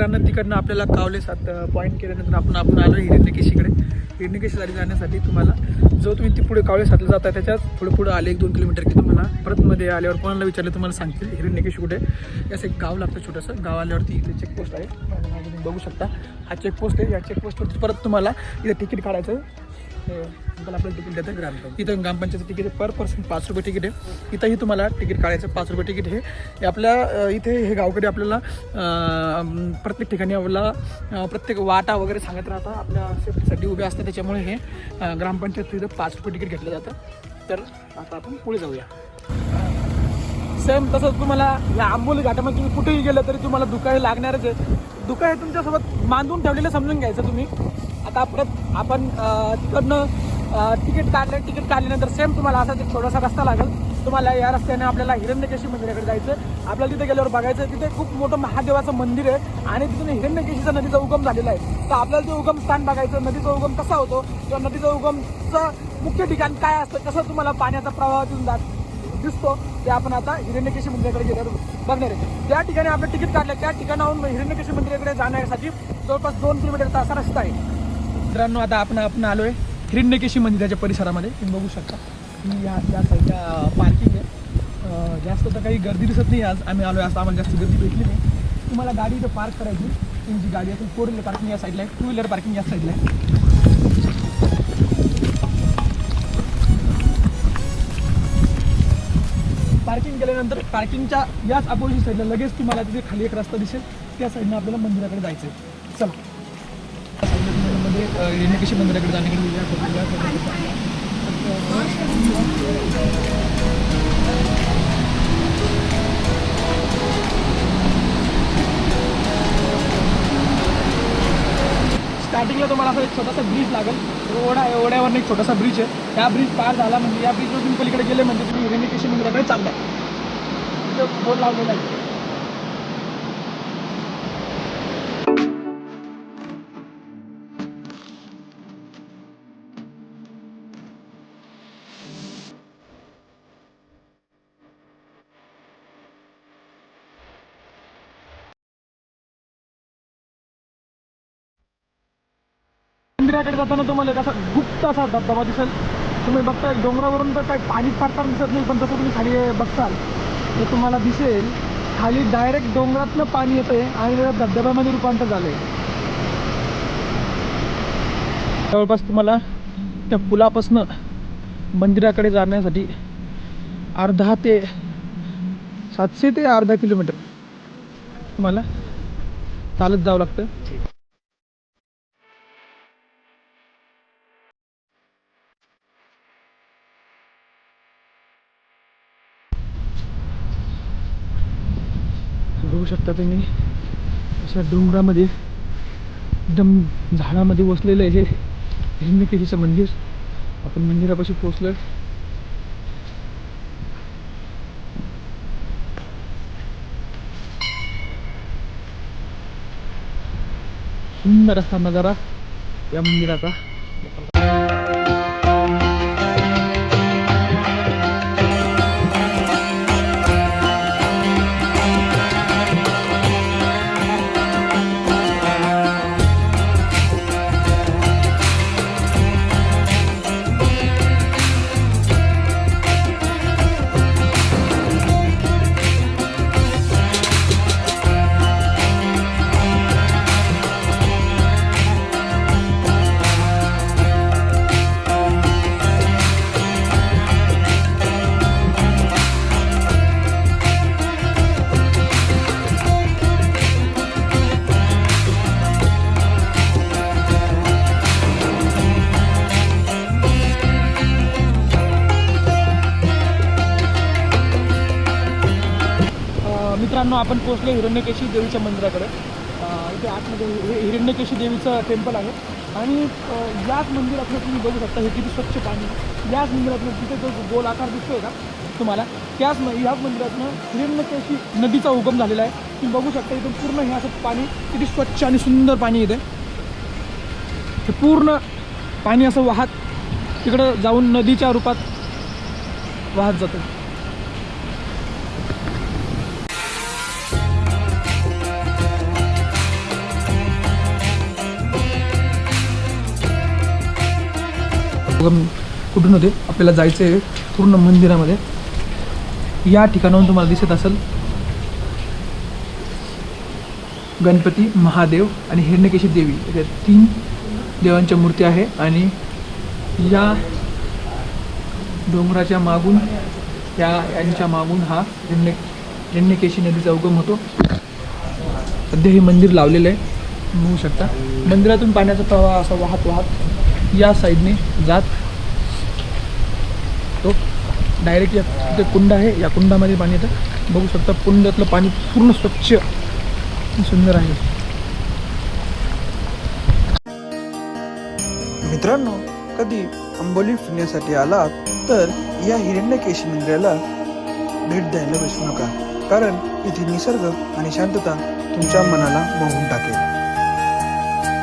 इकडनं आपल्याला कावले सात पॉईंट केल्यानंतर आपण आपण आलो हिरण्यकेशीकडे. हिरण्यकेशीसाठी जाण्यासाठी तुम्हाला जो तुम्ही ती पुढे कावळे सातला जाता त्याच्यात पुढे पुढे आले एक दोन किलोमीटर की तुम्हाला परत मध्ये आल्यावर कोणाला विचारलं तुम्हाला सांगतील हिरण्यकेशी कुठे? याचं एक गाव लागतं छोटंसं. गाव आल्यावरती इथे चेकपोस्ट आहे. तुम्ही बघू शकता. हा चेकपोस्ट आहे. या चेकपोस्टवरती परत तुम्हाला इथे तिकीट काढायचं. हो, तुम्हाला आपल्याला तिकीट देतं ग्रामपंचायत. इथं ग्रामपंचायत तिकीट पर पर्सन पाच रुपये तिकीट आहे. इथंही तुम्हाला तिकीट काढायचं पाच रुपये तिकीट हे आपल्या इथे हे गावकडे आपल्याला प्रत्येक ठिकाणी आपल्याला प्रत्येक वाटा वगैरे सांगत राहतात. आपल्या सेफ्टीसाठी उभे असतात. त्याच्यामुळे हे ग्रामपंचायत तिथं पाच रुपये तिकीट घेतलं जातं. तर आता आपण पुढे जाऊया. सेम तसंच तुम्हाला या आंबोली घाटामध्ये तुम्ही कुठेही गेलं तरी तुम्हाला दुकाने लागणारच आहे. दुका हे तुमच्यासोबत बांधून ठेवलेलं समजून घ्यायचं तुम्ही. आता परत आपण तिकडनं तिकीट काढलं तिकीट काढल्यानंतर सेम तुम्हाला असा एक छोटासा रस्ता लागेल. तुम्हाला या रस्त्याने आपल्याला हिरण्यकेशी मंदिराकडे जायचं आपल्याला तिथे गेल्यावर बघायचं तिथे खूप मोठं महादेवाचं मंदिर आहे आणि तिथून हिरण्यकेशीचा नदीचा उगम झालेला आहे. तर आपल्याला ते उगम स्थान बघायचं नदीचा उगम कसा होतो किंवा नदीचा उगमचं मुख्य ठिकाण काय असतं कसं तुम्हाला पाण्याचा प्रवाह तिथून जात दिसतो ते आपण आता हिरण्यकेशी मंदिराकडे गेल्यावर बघणार आहे. त्या ठिकाणी आपलं तिकीट काढलं त्या ठिकाणाहून हिरण्यकेशी मंदिराकडे जाण्यासाठी जवळपास दोन किलोमीटरचा असा रस्ता आहे. मित्रांनो आता आपण आपण आलो आहे हिरण्यकेशी मंदिराच्या परिसरामध्ये. तुम्ही बघू शकता. की या त्या साईडला पार्किंग आहे. जास्त तर काही गर्दी दिसत नाही आज. आम्ही आलो आहे असं आम्हाला जास्त गर्दी भेटली नाही. तुम्हाला गाडी इथं पार्क करायची. तुमची गाडी असेल फोर व्हीलर पार्किंग या साईडला आहे. टू व्हीलर पार्किंग या साईडला आहे. पार्किंग केल्यानंतर पार्किंगच्या याच अपोजिट साईडला लगेच तुम्हाला तिथे खाली एक रस्ता दिसेल. त्या साईडनं आपल्याला मंदिराकडे जायचं आहे चला. तुम्हाला मध्ये मंदिराकडे जाण्याकडे या स्टार्टिंगला तुम्हाला असं एक छोटासा ब्रिज लागेल. ओढा आहे ओढ्यावर एक छोटासा ब्रिज आहे. त्या ब्रिज पार झाला म्हणजे या ब्रिजवर तुम्ही पलीकडे गेले म्हणजे तुम्ही हिरण्यकेशी मंदिराकडे चाललाय. तिथं बोर्ड लावलेला आहे. मंदिराकडे जाताना तुम्हाला एक असा गुप्त असा धबधबा दिसेल. तुम्ही बघताय डोंगरावरून तर काही पाणी फाडताना दिसत नाही पण जसं तुम्ही खाली बघताल तर तुम्हाला दिसेल खाली डायरेक्ट डोंगरातनं पाणी येतंय आणि त्या धबधब्यामध्ये रूपांतर झालंय. जवळपास तुम्हाला त्या पुलापासनं मंदिराकडे जाण्यासाठी अर्धा ते सातशे ते अर्धा किलोमीटर तुम्हाला चालत जावं लागतं. बघू शकता तुम्ही. अशा डोंगरामध्ये एकदम झाडामध्ये वसलेलं आहे हे. हिरण्यकेशीचं मंदिर. आपण मंदिरापाशी पोचलोय सुंदर असा नजारा या मंदिराचा. मित्रांनो आपण पोचले हिरण्यकेशी देवीच्या मंदिराकडे. इथे आतमध्ये हे हिरण्यकेशी देवीचं टेम्पल आहे. आणि याच मंदिरातलं तुम्ही बघू शकता हे किती स्वच्छ पाणी याच मंदिरातनं तिथे जो गोल आकार दिसतोय का तुम्हाला त्याच म याच मंदिरातनं हिरण्यकेशी नदीचा उगम झालेला आहे. तुम्ही बघू शकता इथून पूर्ण हे असं पाणी किती स्वच्छ आणि सुंदर पाणी येते हे पूर्ण पाणी असं वाहत तिकडं जाऊन नदीच्या रूपात वाहत जातं कुठून होते? आपल्याला जायचं आहे पूर्ण मंदिरामध्ये. या ठिकाणाहून तुम्हाला दिसत असेल गणपती महादेव आणि हिरण्यकेशी देवी. या तीन देवांच्या मूर्ती आहे आणि या डोंगराच्या मागून या यांच्या मागून हा हिरण्य हिरण्यकेशी नदीचा उगम होतो. सध्या हे मंदिर लावलेलं आहे. म्हणू शकता. मंदिरातून पाण्याचा प्रवाह असा वाहत वाहत या साईडने जात. तो डायरेक्ट या तिथे कुंड आहे. या कुंडामध्ये पाणी येतं. बघू शकता कुंडातलं पाणी पूर्ण स्वच्छ सुंदर आहे. मित्रांनो कधी आंबोली फिरण्यासाठी आलात तर या हिरण्यकेशी मंदिराला भेट द्यायला विसरू नका. कारण इथे निसर्ग आणि शांतता तुमच्या मनाला मोहून टाकेल.